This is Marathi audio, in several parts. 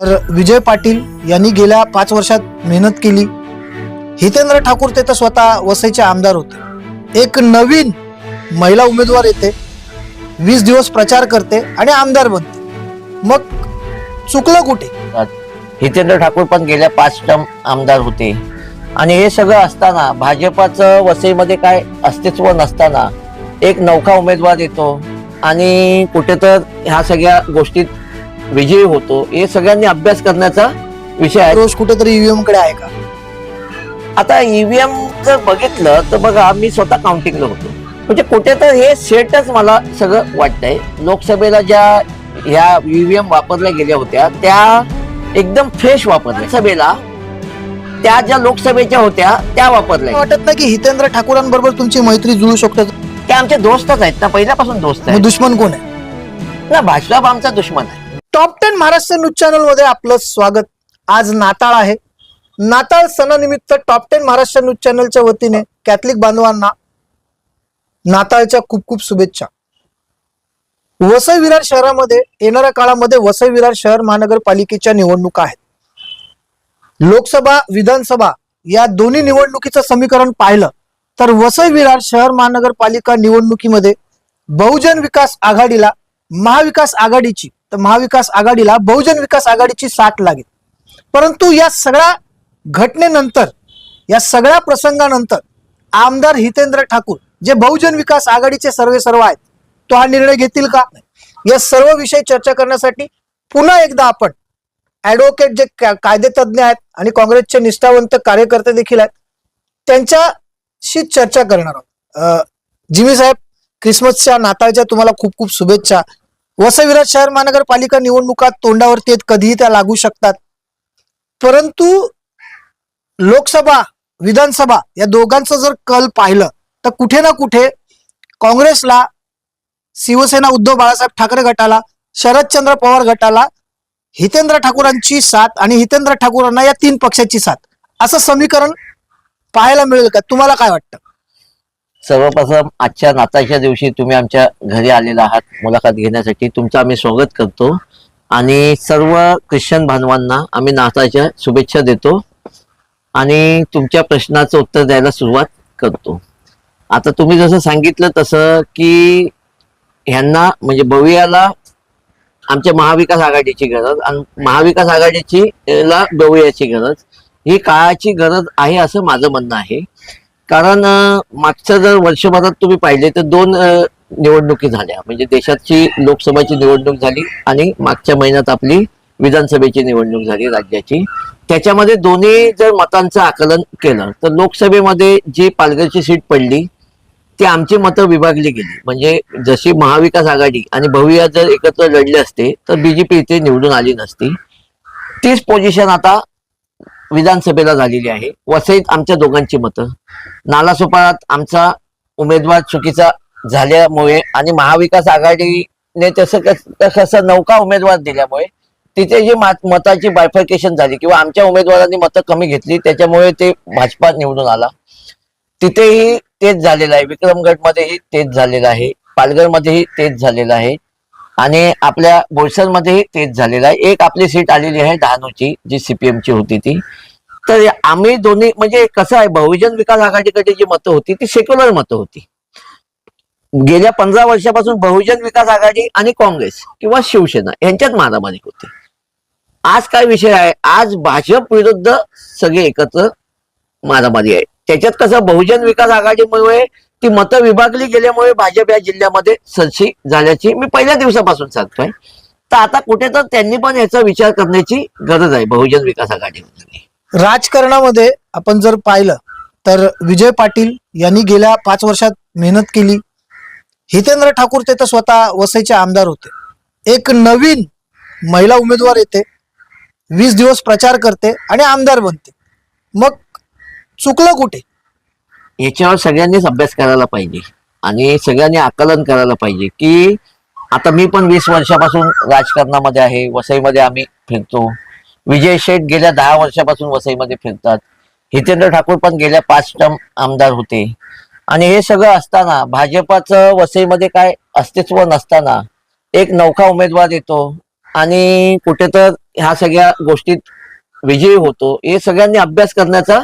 तर विजय पाटील यांनी गेल्या पाच वर्षात मेहनत केली. हितेंद्र ठाकूर ते तर स्वतः वसईचे आमदार होते. एक नवीन महिला उमेदवार येते. वीस दिवस प्रचार करते आणि आमदार बनते. मग चुकलं कुठे? हितेंद्र ठाकूर पण गेल्या पाच टर्म आमदार होते. आणि हे सगळं असताना भाजपाचं वसईमध्ये काय अस्तित्व नसताना एक नौका उमेदवार येतो. आणि कुठे तर ह्या सगळ्या गोष्टीत विजयी होतो. हे सगळ्यांनी अभ्यास करण्याचा विषय आहे. रोज कुठेतरी ईव्हीएमकडे आहे का? आता ईव्हीएम जर बघितलं तर बघा मी स्वतः काउंटिंगला होतो. म्हणजे कुठे तर हे सेटच मला सगळं वाटतंय. लोकसभेला ज्या ह्या ईव्हीएम वापरल्या गेल्या होत्या त्या एकदम फ्रेश वापरल्या. सभेला त्या ज्या लोकसभेच्या होत्या त्या वापरल्या. वाटत नाही की हितेंद्र ठाकूरांबरोबर तुमची मैत्री जुळू शकते. त्या आमचे दोस्तच आहेत ना पहिल्यापासून दोस्त आहेत. दुश्मन कोण आहे? ना भाजपा आमचा दुश्मन आहे. टॉप महाराष्ट्र न्यूज चॅनलमध्ये आपलं स्वागत. आज नाताळ आहे. नाताळ सणानिमित्त टॉप टेन महाराष्ट्र न्यूज चॅनलच्या वतीने कॅथलिक बांधवांना नाताळच्या खूप खूप शुभेच्छा. वसई विरार शहरामध्ये येणाऱ्या काळामध्ये वसई विरार शहर महानगरपालिकेच्या निवडणुका आहेत. लोकसभा विधानसभा या दोन्ही निवडणुकीचं समीकरण पाहिलं तर वसई विरार शहर महानगरपालिका निवडणुकीमध्ये बहुजन विकास आघाडीला महाविकास आघाडीची तर महाविकास आघाडीला बहुजन विकास आघाडीची साथ लागेल. परंतु या सगळ्या घटनेनंतर या सगळ्या प्रसंगानंतर आमदार हितेंद्र ठाकूर जे बहुजन विकास आघाडीचे सर्वे सर्व आहेत तो हा निर्णय घेतील का? या सर्व विषय चर्चा करण्यासाठी पुन्हा एकदा आपण ऍडव्होकेट जे कायदेतज्ञ आहेत आणि काँग्रेसचे निष्ठावंत कार्यकर्ते देखील आहेत त्यांच्याशी चर्चा करणार आहोत. अं, जिमी साहेब क्रिसमसच्या नाताळच्या तुम्हाला खूप खूप शुभेच्छा. वसविराज शहर महानगरपालिका निवडणुका तोंडावरती आहेत कधीही त्या लागू शकतात. परंतु लोकसभा विधानसभा या दोघांचं जर कल पाहिलं तर कुठे ना कुठे काँग्रेसला शिवसेना उद्धव बाळासाहेब ठाकरे गटाला शरदचंद्र पवार गटाला हितेंद्र ठाकूरांची साथ आणि हितेंद्र ठाकूरांना या तीन पक्षाची साथ. असं समीकरण पाहायला मिळेल का? तुम्हाला काय वाटतं? सर्वप्रथम आजच्या नाताळच्या दिवशी तुम्ही आमच्या घरी आलेला आहात मुलाखत घेण्यासाठी. तुमचं आम्ही स्वागत करतो. आणि सर्व ख्रिश्चन बांधवांना आम्ही नाताळच्या शुभेच्छा देतो आणि तुमच्या प्रश्नाचं उत्तर द्यायला सुरुवात करतो. आता तुम्ही जसं सांगितलं तसं की ह्यांना म्हणजे भवियाला आमच्या महाविकास आघाडीची गरज आणि महाविकास आघाडीची ला भवियाची गरज. ही काळाची गरज आहे असं माझं म्हणणं आहे. कारण मागच्या जर वर्षभरात तुम्ही पाहिले तर दोन निवडणुकी झाल्या. म्हणजे देशाची लोकसभेची निवडणूक झाली आणि मागच्या महिन्यात आपली विधानसभेची निवडणूक झाली राज्याची. त्याच्यामध्ये दोन्ही जर मतांचं आकलन केलं तर लोकसभेमध्ये जी पालघरची सीट पडली ती आमची मतं विभागली गेली. म्हणजे जशी महाविकास आघाडी आणि भविया जर एकत्र लढले असते तर बीजेपी इथे निवडून आली नसती. तीच पोझिशन आता विधानसभेला झालेली आहे. वसईत आमच्या दोघांची मतं. नालासोपारात आमचा उमेदवार चुकीचा झाल्यामुळे आणि महाविकास आघाडीने तसं कस- कसं नौका उमेदवार दिल्यामुळे तिथे जी मताची बायफर्केशन झाली किंवा आमच्या उमेदवारांनी मतं कमी घेतली त्याच्यामुळे ते भाजपा निवडून आला. तिथेही तेच झालेलं आहे. विक्रमगडमध्येही तेच झालेलं आहे. पालघरमध्येही तेच झालेलं आहे. आणि आपल्या बोईसरमध्येही तेच झालेलं आहे. एक आपली सीट आलेली आहे डहाणूची जी सीपीएम ची होती ती. तर आम्ही दोन्ही म्हणजे कसं आहे बहुजन विकास आघाडीकडे जी मतं होती ती सेक्युलर मतं होती. गेल्या पंधरा वर्षापासून बहुजन विकास आघाडी आणि काँग्रेस किंवा शिवसेना यांच्यात मारामारी होती. आज काय विषय आहे? आज भाजप विरुद्ध सगळे एकत्र मारामारी आहे. त्याच्यात कसं बहुजन विकास आघाडीमुळे ती मतं विभागली गेल्यामुळे भाजप या जिल्ह्यामध्ये सरशी झाल्याची मी पहिल्या दिवसापासून सांगतोय. तर आता कुठे तर त्यांनी पण याचा विचार करण्याची गरज आहे बहुजन विकास आघाडीमध्ये राजकारणामध्ये आपण जर पाहिलं तर विजय पाटील यांनी गेल्या पाच वर्षात मेहनत केली. हितेंद्र ठाकूर ते तर स्वतः वसईचे आमदार होते. एक नवीन महिला उमेदवार येते वीस दिवस प्रचार करते आणि आमदार बनते. मग चुकलं कुठे? याच्यावर सगळ्यांनीच अभ्यास करायला पाहिजे. आणि सगळ्यांनी आकलन करायला पाहिजे की आता मी पण वीस वर्षापासून राजकारणामध्ये आहे वसईमध्ये आम्ही फिरतो. विजय शेठ गेल्या दहा वर्षापासून वसईमध्ये फिरतात. हितेंद्र ठाकूर पण गेल्या पाच टर्म आमदार होते. आणि हे सगळं असताना भाजपाचं वसईमध्ये काय अस्तित्व नसताना एक नौका उमेदवार येतो. आणि कुठे तर ह्या सगळ्या गोष्टीत विजयी होतो. हे सगळ्यांनी अभ्यास करण्याचा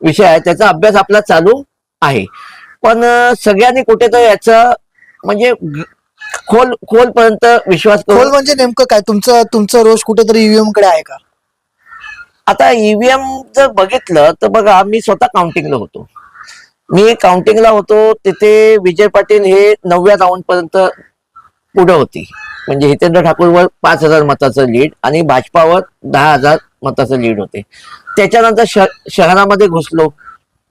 विषय आहे. त्याचा अभ्यास आपला चालू आहे. पण सगळ्यांनी कुठे तर याचं म्हणजे खोल खोलपर्यंत विश्वास खोल म्हणजे नेमकं काय? तुमचं तुमचं रोष कुठेतरी ईव्हीएमकडे आहे का? आता ईव्हीएम जर बघितलं तर बघा मी स्वतः काउंटिंगला होतो. मी काउंटिंगला होतो तिथे विजय पाटील हे नवव्या राऊंड पर्यंत पुढे होती. म्हणजे हितेंद्र ठाकूरवर पाच हजार मताचं लीड आणि भाजपावर दहा हजार मताचं लीड होते. त्याच्यानंतर शहरामध्ये घुसलो.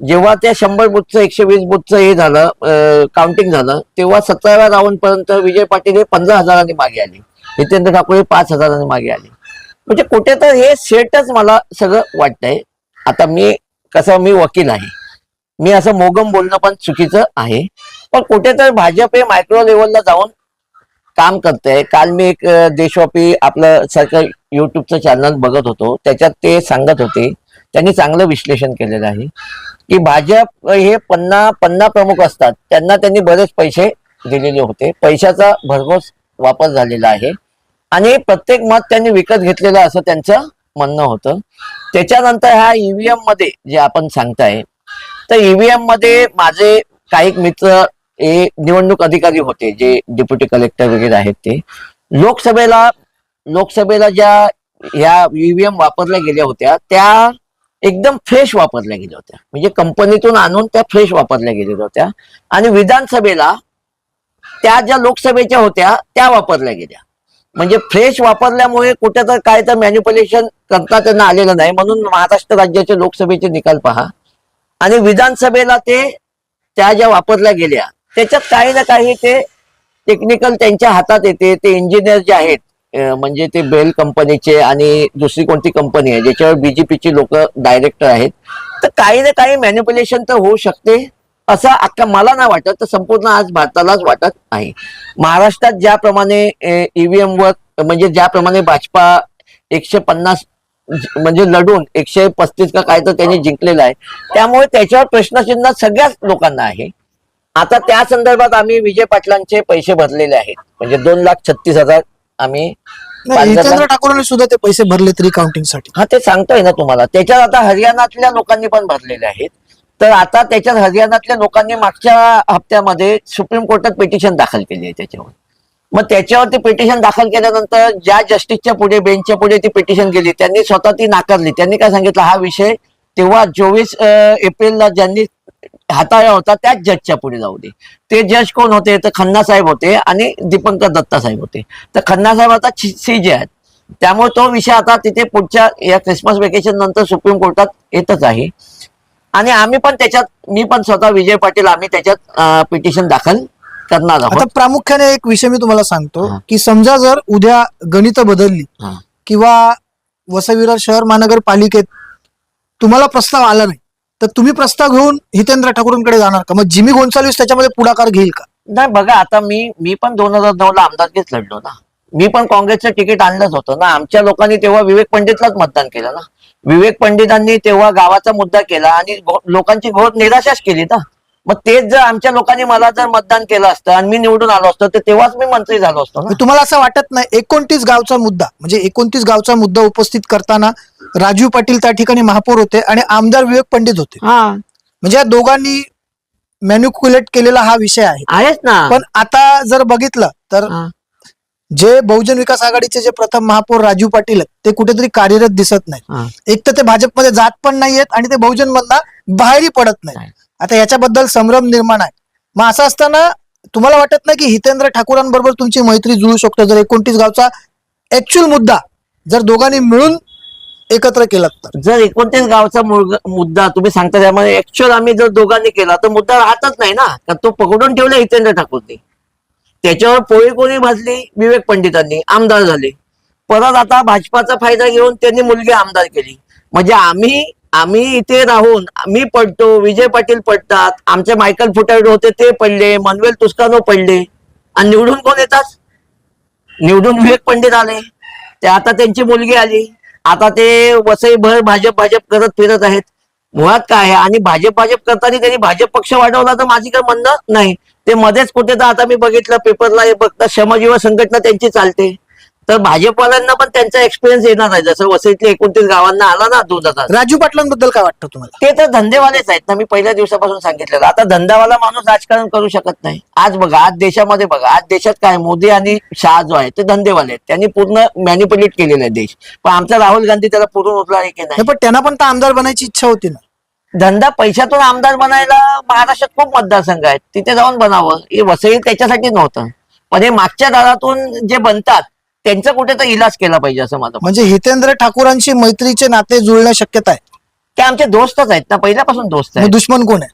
जेव्हा त्या शंभर बुथचं एकशे वीस बुथचं हे झालं काउंटिंग झालं तेव्हा सतराव्या राऊंड पर्यंत विजय पाटील हे पंधरा हजारांनी मागे आले. नितेंद्र ठाकूर हे पाच हजारांनी मागे आले. म्हणजे कुठे तर हे सेटच मला सगळं वाटतंय. आता मी कसं मी वकील आहे. मी असं मोगम बोलणं पण चुकीचं आहे. पण कुठे तर भाजप हे मायक्रो लेवलला जाऊन काम करते काल मी एक देशव्यापी आपलं सरकार युट्यूबचं चॅनल बघत होतो. त्याच्यात ते सांगत होते त्यांनी चांगलं विश्लेषण केलेलं आहे. की भाजप हे पन्ना पन्ना प्रमुख असतात. त्यांना त्यांनी बरेच पैसे दिलेले होते. पैशाचा भरघोस वापर झालेला आहे. आणि प्रत्येक मत त्यांनी विकत घेतलेलं असं त्यांचं म्हणणं होतं. त्याच्यानंतर ह्या ईव्हीएममध्ये जे आपण सांगताय तर ईव्हीएममध्ये माझे काही मित्र हे निवडणूक अधिकारी होते जे डेप्युटी कलेक्टर वगैरे आहेत ते. लोकसभेला लोकसभेला ज्या ह्या ईव्हीएम वापरल्या गेल्या होत्या त्या एकदम फ्रेश वापरल्या गेल्या होत्या. म्हणजे कंपनीतून आणून त्या फ्रेश वापरल्या गेलेल्या होत्या. आणि विधानसभेला त्या ज्या लोकसभेच्या होत्या त्या वापरल्या गेल्या. म्हणजे फ्रेश वापरल्यामुळे कुठे तर काय तर मॅन्युप्युलेशन करता त्यांना आलेलं नाही. म्हणून महाराष्ट्र राज्याचे लोकसभेचे निकाल पहा. आणि विधानसभेला ते त्या ज्या वापरल्या गेल्या त्याच्यात काही ना काही ते टेक्निकल त्यांच्या हातात येते. ते इंजिनियर जे आहेत म्हणजे ते बेल कंपनीचे आणि दुसरी कोणती कंपनी आहे ज्याच्यावर बीजेपीची लोक डायरेक्टर आहेत. तर काही ना काही मॅन्युप्युलेशन तर होऊ शकते. असं अख्खा मला नाही वाटत तर संपूर्ण आज भारतालाच वाटत आहे महाराष्ट्रात ज्याप्रमाणे ईव्हीएम वर म्हणजे ज्याप्रमाणे भाजपा एकशे पन्नास म्हणजे लढून एकशे पस्तीस का काय तर त्यांनी जिंकलेलं आहे. त्यामुळे त्याच्यावर प्रश्नचिन्ह सगळ्याच लोकांना आहे. आता त्या संदर्भात आम्ही विजय पाटलांचे पैसे भरलेले आहेत. म्हणजे दोन लाख छत्तीस हजार आम्ही हितेंद्र ठाकूरने सुद्धा ते पैसे भरले तरी साठी. हा ते सांगतोय ना तुम्हाला. त्याच्यात आता हरियाणातल्या लोकांनी पण भरलेले आहेत. तर आता त्याच्यात हरियाणातल्या लोकांनी मागच्या हप्त्यामध्ये सुप्रीम कोर्टात पिटिशन दाखल केली आहे त्याच्यावर. मग त्याच्यावर ते पिटिशन दाखल केल्यानंतर ज्या जस्टिसच्या पुढे बेंचच्या पुढे ती पिटिशन गेली त्यांनी स्वतः ती नाकारली. त्यांनी काय सांगितलं? हा विषय तेव्हा चोवीस एप्रिलला ज्यांनी हाताळला होता त्याच जजच्या पुढे जाऊ दे. ते जज कोण होते? तर खन्ना साहेब होते आणि दीपंकर दत्ता साहेब होते. तर खन्ना साहेब आता सी जे आहेत. त्यामुळे तो विषय आता तिथे पुढच्या या क्रिसमस वेकेशन नंतर सुप्रीम कोर्टात येतच आहे. आणि आम्ही पण त्याच्यात मी पण स्वतः विजय पाटील आम्ही त्याच्यात पिटिशन दाखल करणार आता आहोत प्रामुख्याने एक विषय मी तुम्हाला सांगतो हा. की समजा जर उद्या गणित बदलली हा. किंवा वसई शहर महानगरपालिकेत तुम्हाला प्रस्ताव आला नाही तर तुम्ही प्रस्ताव घेऊन हितेंद्र ठाकूरांकडे जाणार का? मग जिमी गोन्साल्विस त्याच्यामध्ये पुढाकार घेईल का? नाही बघा आता मी मी पण दोन हजार नऊ ला आमदारकीच लढलो ना. मी पण काँग्रेसचं तिकीट आणलंच होतं ना. आमच्या लोकांनी तेव्हा विवेक पंडितलाच मतदान केलं ना. विवेक पंडितांनी तेव्हा गावाचा मुद्दा केला आणि लोकांची घोर निराशाच केली ना. मग तेच जर आमच्या लोकांनी मला जर मतदान केलं असतं आणि मी निवडून आलो असतो तर तेव्हाच मी मंत्री झालो असतो ना. तुम्हाला असं वाटत नाही एकोणतीस गावचा मुद्दा म्हणजे एकोणतीस गावचा मुद्दा उपस्थित करताना राजीव पाटील त्या ठिकाणी महापौर होते आणि आमदार विवेक पंडित होते. हा. म्हणजे या दोघांनी मॅन्युक्युलेट केलेला हा विषय आहे. आहेच ना. पण आता जर बघितलं तर हा. जे बहुजन विकास आघाडीचे जे प्रथम महापौर राजीव पाटील आहेत ते कुठेतरी कार्यरत दिसत हा. नाही एक तर ते भाजपमध्ये जात पण नाहीयेत आणि ते बहुजन मधनं बाहेरही पडत नाही नाही. आता याच्याबद्दल संभ्रम निर्माण आहे. मग असं असताना तुम्हाला वाटत नाही की हितेंद्र ठाकूरांबरोबर तुमची मैत्री जुळू शकतो? जर एकोणतीस गावचा ऍक्च्युअल मुद्दा जर दोघांनी मिळून एकत्र केला तर. जर एकोणतीस गावचा मुलगा- मुद्दा तुम्ही सांगता त्यामध्ये ऍक्च्युअल आम्ही जर दोघांनी केला तर मुद्दा राहतच नाही ना. कारण तो पकडून ठेवला हितेंद्र ठाकूरने. त्याच्यावर पोळी कोणी भाजली? विवेक पंडितांनी. आमदार झाले. परत आता भाजपाचा फायदा घेऊन त्यांनी मुलगी आमदार केली. म्हणजे आम्ही आम्ही इथे राहून मी पडतो विजय पाटील पडतात आमचे मायकल फुटाडे होते ते पडले मनवेल तुस्कानो पडले. आणि निवडून कोण येतात? निवडून विवेक पंडित आले. ते आता त्यांची मुलगी आली. आता ते वसईभर भाजप भाजप करत फिरत आहेत. मुळात काय आहे? आणि भाजप भाजप करताना त्यांनी भाजप पक्ष वाढवला तर माझी काय म्हणणं नाही. ते मध्येच कुठे तर आता मी बघितलं पेपरला हे बघता श्रमजीव संघटना त्यांची चालते. तर भाजपवाल्यांना पण त्यांचा एक्सपिरियन्स येणार आहे जसं वसईतल्या एकोणतीस गावांना आला ना दोन हजार. राजू पाटलांबद्दल काय वाटतं तुम्हाला? ते तर धंदेवालेच आहेत ना. मी पहिल्या दिवसापासून सांगितलेलं. आता धंदावाला माणूस राजकारण करू शकत नाही. आज बघा आज देशामध्ये बघा आज देशात काय मोदी आणि शहा जो आहे ते धंदेवाले आहेत. त्यांनी पूर्ण मॅनिप्युलेट केलेला आहे देश. पण आमचा राहुल गांधी त्याला पुरून आहे की नाही? नाही, पण त्यांना पण तर आमदार बनायची इच्छा होती ना. धंदा पैशातून आमदार बनायला महाराष्ट्रात खूप मतदारसंघ आहेत. तिथे जाऊन बनावं. हे वसई त्याच्यासाठी नव्हतं. पण हे मागच्या दारातून जे बनतात त्यांचा कुठे तर इलाज केला पाहिजे असं माझं. म्हणजे हितेंद्र ठाकूरांशी मैत्रीचे नाते जुळण्या शक्यता आहे. ते आमचे दोस्तच आहेत ना पहिल्यापासून दोस्त मग आहेत. दुश्मन कोण आहे?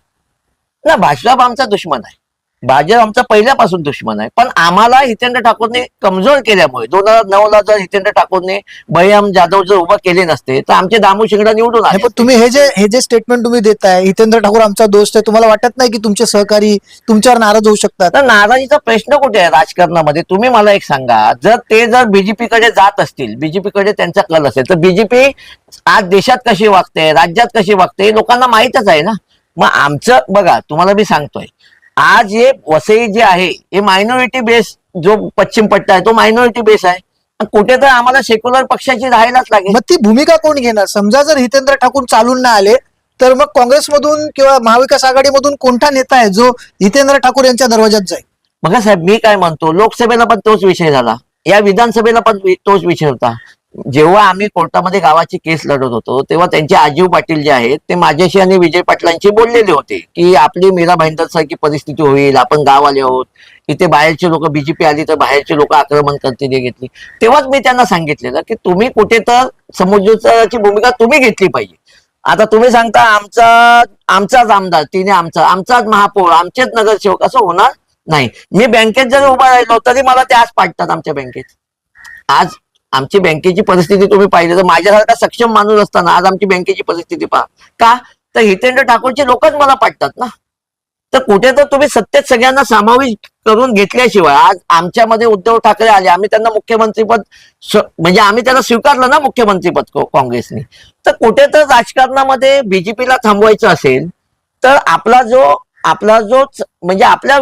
ना भाजप आमचा दुश्मन आहे. भाजप आमचा पहिल्यापासून दुश्मन आहे. पण आम्हाला हितेंद्र ठाकूरने कमजोर केल्यामुळे दोन हजार नऊ ला जर हितेंद्र ठाकूरने भैयाम जाधव जर उभा केले नसते तर आमचे दामू शिंगडा निवडून आले तुम्ही हे जे हे जे स्टेटमेंट तुम्ही देताय हितेंद्र ठाकूर आमचा दोस्त आहे तुम्हाला वाटत नाही की तुमचे सहकारी तुमच्यावर नाराज होऊ शकतात? तर नाराजीचा प्रश्न कुठे आहे राजकारणामध्ये? तुम्ही मला एक सांगा जर ते जर बीजेपी कडे जात असतील बीजेपी कडे त्यांचा कल असेल तर बीजेपी आज देशात कशी वागते राज्यात कशी वागते हे लोकांना माहितच आहे ना. मग आमचं बघा तुम्हाला मी सांगतोय आज हे वसई जे आहे हे मायनॉरिटी बेस जो पश्चिम पट्टा आहे तो मायनॉरिटी बेस आहे. कुठे तर आम्हाला सेक्युलर पक्षाची राहायलाच लागेल. मग ती भूमिका कोण घेणार? समजा जर हितेंद्र ठाकूर चालून नाही आले तर मग काँग्रेसमधून किंवा महाविकास आघाडीमधून कोणता नेता आहे जो हितेंद्र ठाकूर यांच्या दरवाज्यात जाईल? बघा साहेब मी काय म्हणतो लोकसभेला पण तोच विषय झाला. या विधानसभेला पण तोच विषय होता. जेव्हा आम्ही कोर्टामध्ये गावाची केस लढत होतो तेव्हा त्यांचे आजीव पाटील जे आहेत ते माझ्याशी आणि विजय पाटलांशी बोललेले होते की आपली मीरा भाईंदर सारखी परिस्थिती होईल आपण गाव आले आहोत इथे बाहेरचे लोक बीजेपी आली तर बाहेरचे लोक आक्रमण करतील घेतली. तेव्हाच मी त्यांना सांगितलेलं की तुम्ही कुठे तर समुद्राची भूमिका तुम्ही घेतली पाहिजे. आता तुम्ही सांगता आमचा आमचाच आमदार तिने आमचा आमचाच महापौर आमचेच नगरसेवक असं होणार नाही. मी बँकेत जर उभा राहिलो तरी मला ते आज पाडतात आमच्या बँकेत. आज आमची बँकेची परिस्थिती तुम्ही पाहिली तर माझ्यासारखा सक्षम माणूस असताना आज आमची बँकेची परिस्थिती पहा. का? तर हितेंद्र ठाकूरचे लोकच मला पाटतात ना. तर कुठे तर तुम्ही सत्तेत सगळ्यांना समावेश करून घेतल्याशिवाय आज आमच्यामध्ये उद्धव ठाकरे आले आम्ही त्यांना मुख्यमंत्रीपद म्हणजे आम्ही त्यांना स्वीकारलं ना मुख्यमंत्रीपद काँग्रेसने. तर कुठे तर राजकारणामध्ये बीजेपीला थांबवायचं असेल तर आपला जो आपला जो म्हणजे आपल्या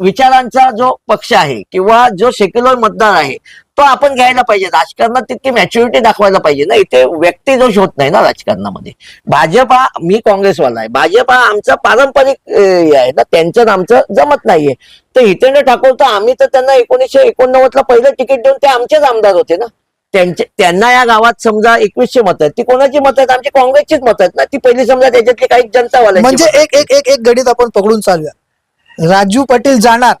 विचारांचा जो पक्ष आहे किंवा जो सेक्युलर मतदार आहे तो आपण घ्यायला पाहिजे राजकारणात तितकी मॅच्युरिटी दाखवायला पाहिजे ना. इथे व्यक्ती दोष होत नाही ना राजकारणामध्ये. भाजप हा मी काँग्रेसवाला आहे. भाजप हा आमचा पारंपरिक हे आहे ना. त्यांचं आमचं जमत नाहीये. तर हितेंद्र ठाकूर तर आम्ही तर त्यांना एकोणीसशे एकोणनव्वद ला पहिलं तिकीट देऊन ते आमचेच आमदार होते ना. त्यांचे त्यांना या गावात समजा एकवीसशे मत आहेत. ती कोणाची मत आहेत? आमची काँग्रेसचीच मत आहेत ना. ती पहिली समजा त्याच्यातली काही जनतावाल्यांची म्हणजे. एक एक एक एक गणित आपण पकडून चालूया. राजू पाटील जाणार.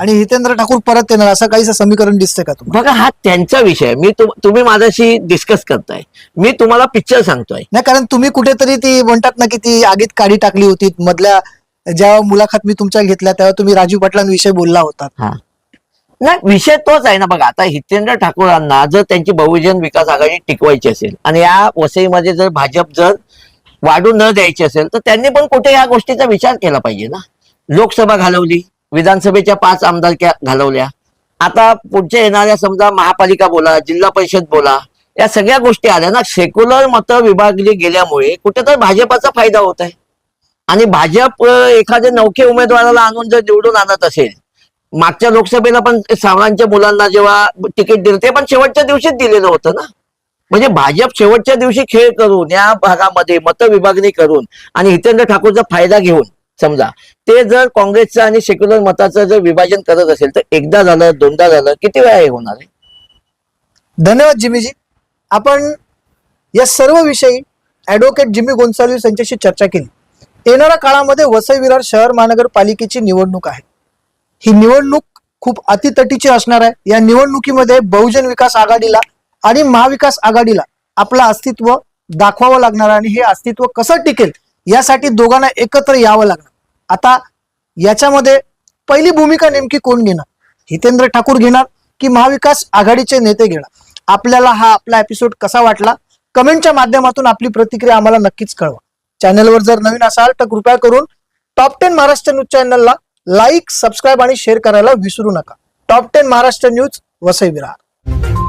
आणि हितेंद्र ठाकूर परत येणार असं काहीच समीकरण दिसतंय का तुम्हाला? बघा हा त्यांचा विषय. मी तुम- तुम्ही माझ्याशी डिस्कस करताय. मी तुम्हाला पिक्चर सांगतोय. नाही कारण तुम्ही कुठेतरी ती म्हणतात ना की ती आगीत काडी टाकली होती. मधल्या जेव्हा मुलाखत मी तुमच्या घेतल्या तेव्हा तुम्ही राजू पाटलांविषयी बोलला होता. नाही विषय तोच आहे ना बघा. आता हितेंद्र ठाकूरांना जर त्यांची बहुजन विकास आघाडी टिकवायची असेल आणि या वसईमध्ये जर भाजप जर वाढू न द्यायची असेल तर त्यांनी पण कुठे या गोष्टीचा विचार केला पाहिजे ना? लोकसभा घालवली. विधानसभेच्या पाच आमदारक्या घालवल्या. आता पुढच्या येणाऱ्या समजा महापालिका बोला जिल्हा परिषद बोला या सगळ्या गोष्टी आल्या ना सेक्युलर मतं विभागली गेल्यामुळे कुठेतरी भाजपाचा फायदा होत आहे. आणि भाजप एखाद्या नौके उमेदवाराला आणून जर निवडून आणत असेल मागच्या लोकसभेला पण सावळांच्या मुलांना जेव्हा तिकीट दिलं ते पण शेवटच्या दिवशीच दिलेलं होतं ना. म्हणजे भाजप शेवटच्या दिवशी खेळ करून या भागामध्ये मतविभागणी करून आणि हितेंद्र ठाकूरचा फायदा घेऊन समजा ते जर काँग्रेसचं आणि सेक्युलर मताचं जर विभाजन करत असेल तर एकदा झालं दोनदा झालं किती वेळा हे होणार आहे? धन्यवाद जिमीजी. आपण या सर्व विषयी ऍडव्होकेट जिमी गोन्साल्विस यांच्याशी चर्चा केली. येणाऱ्या काळामध्ये वसई विरार शहर महानगरपालिकेची निवडणूक आहे. ही निवडणूक खूप अतितटीची असणार आहे. या निवडणुकीमध्ये बहुजन विकास आघाडीला आणि महाविकास आघाडीला आपलं अस्तित्व दाखवावं लागणार आणि हे अस्तित्व कसं टिकेल यासाठी दोघांना एकत्र यावं लागणार. आता याच्यामध्ये पहिली भूमिका नेमकी कोण घेणार? हितेंद्र ठाकूर घेणार की महाविकास आघाडीचे नेते घेणार? आपल्याला हा आपला एपिसोड कसा वाटला? कमेंटच्या माध्यमातून आपली प्रतिक्रिया आम्हाला नक्कीच कळवा. चॅनलवर जर नवीन असाल तर कृपया करून टॉप टेन महाराष्ट्र न्यूज चॅनलला लाईक सबस्क्राईब आणि शेअर करायला विसरू नका. Top ten Maharashtra news Vasai Virar.